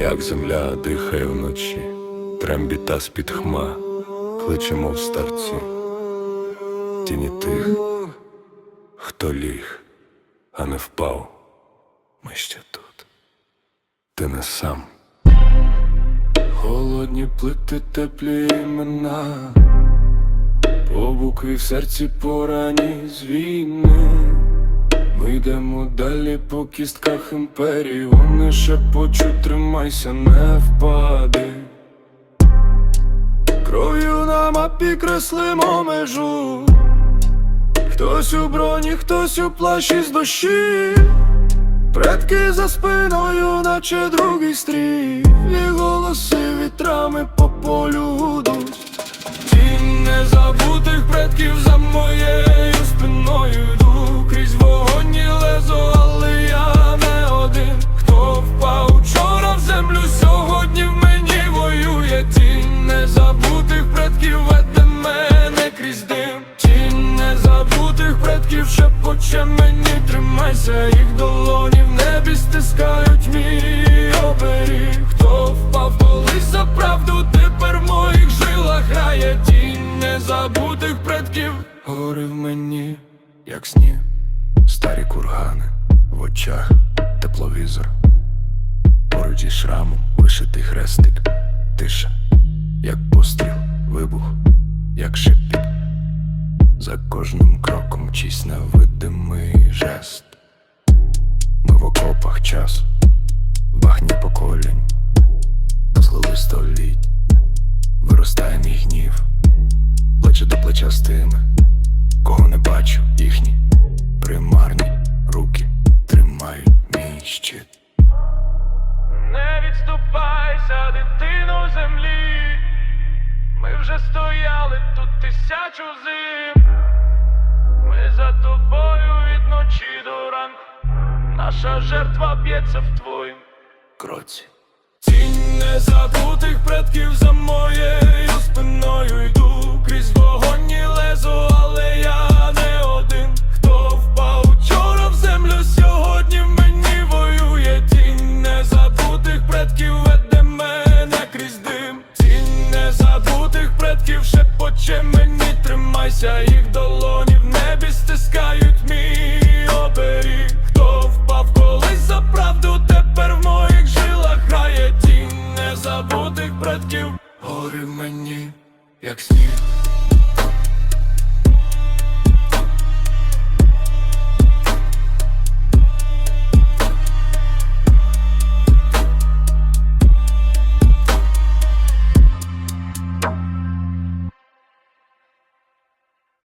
як земля дихає вночі, трембіта з-під хма, кличемо в старці, тіні тих, хто ліг, а не впав, ми ще тут, ти не сам. Холодні плити теплі імена, по букві в серці порані з війни. Йдемо далі по кістках імперії, вони шепочуть, тримайся, не впади. Кров'ю на мапі креслимо межу. Хтось у броні, хтось у плащі з дощі. Предки за спиною, наче другий стрій, і голоси вітрами по полю гудуть. Предків шепоче мені тримайся, їх долоні в небі стискають мій оберіг. Хто впав колись за правду, тепер в моїх жилах грає тінь незабутих предків. Гори мені, як сніг, старі кургани в очах, тепловізор. Поруч із шрамом вишитий хрестик, тиша, як постріл, вибух, як шепіт. За кожним кроком чийсь невидимий жест. Ми в окопах часу, в багні поколінь, злили століть, виростає мій гнів, плече до плеча з тими, кого не бачу, їхні примарні руки тримають мій щит. Не відступайся, дитино землі. Стояли тут тисячу зим. Ми за тобою від ночі до ранку. Наша жертва б'ється в твоїм Кроці. Тінь незабутих предків тримайся, їх долоні в небі стискають мій оберіг. Хто впав колись за правду, тепер в моїх жилах грає тінь незабутих братків, Гори мені, як сніг,